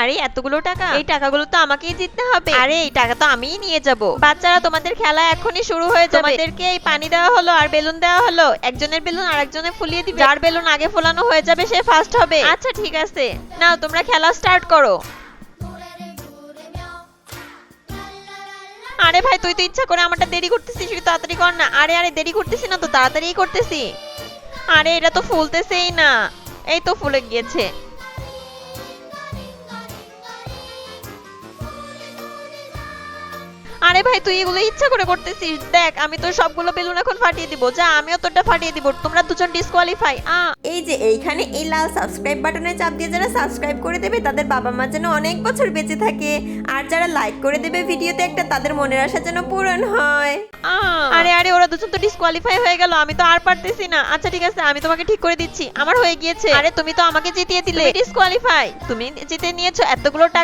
আরে, এতগুলো টাকা? এই টাকাগুলো তো আমাকেই জিততে হবে। আরে, এই টাকা তো আমিই নিয়ে যাব। বাচ্চারা, তোমাদের খেলা এখনই শুরু হয়ে যাবে। তোমাদেরকে এই পানি দেওয়া হলো আর বেলুন দেওয়া হলো। একজনের বেলুন আরেকজনের ফুলিয়ে দিবে। যার বেলুন আগে ফোলানো হয়ে যাবে, সে ফার্স্ট হবে। আচ্ছা ঠিক আছে। নাও, তোমরা খেলা স্টার্ট করো। আরে ভাই, তুই তো ইচ্ছা করে আমারটা দেরি করতেছিস একটু তাড়াতাড়ি কর না। আরে আরে, দেরি করতেছি না তো তাড়াতাড়ি করতেছি। আরে, এটা তো ফুলতেছেই না। এই তো ফুলে গিয়েছে। আরে ভাই তুই এগুলো ইচ্ছা করে করতেছিস। দেখ আমি তোর সবগুলো বেলুন এখন ফাটিয়ে দিব। যা আমিও তোরটা ফাটিয়ে দিব। তোমরা দুজন ডিসকোয়ালিফাই আ। এই যে এইখানে এই লাল সাবস্ক্রাইব বাটনে চাপ দিয়ে যারা সাবস্ক্রাইব করে দেবে তাদের বাবা মা যেন অনেক বছর বেঁচে থাকে। আর যারা লাইক করে দেবে ভিডিওতে একটা তাদের মনের আশা যেন পূরণ হয়। আরে আরে ওরা দুজন তো ডিসকোয়ালিফাই হয়ে গেল। আমি তো আর পারতেছি না। আচ্ছা ঠিক আছে আমি তোমাকে ঠিক করে দিচ্ছি। আমার হয়ে গিয়েছে। আরে তুমি তো আমাকে জিতিয়ে দিলে। ডিসকোয়ালিফাই তুমি জিতে নিয়েছো এতগুলো টাকা।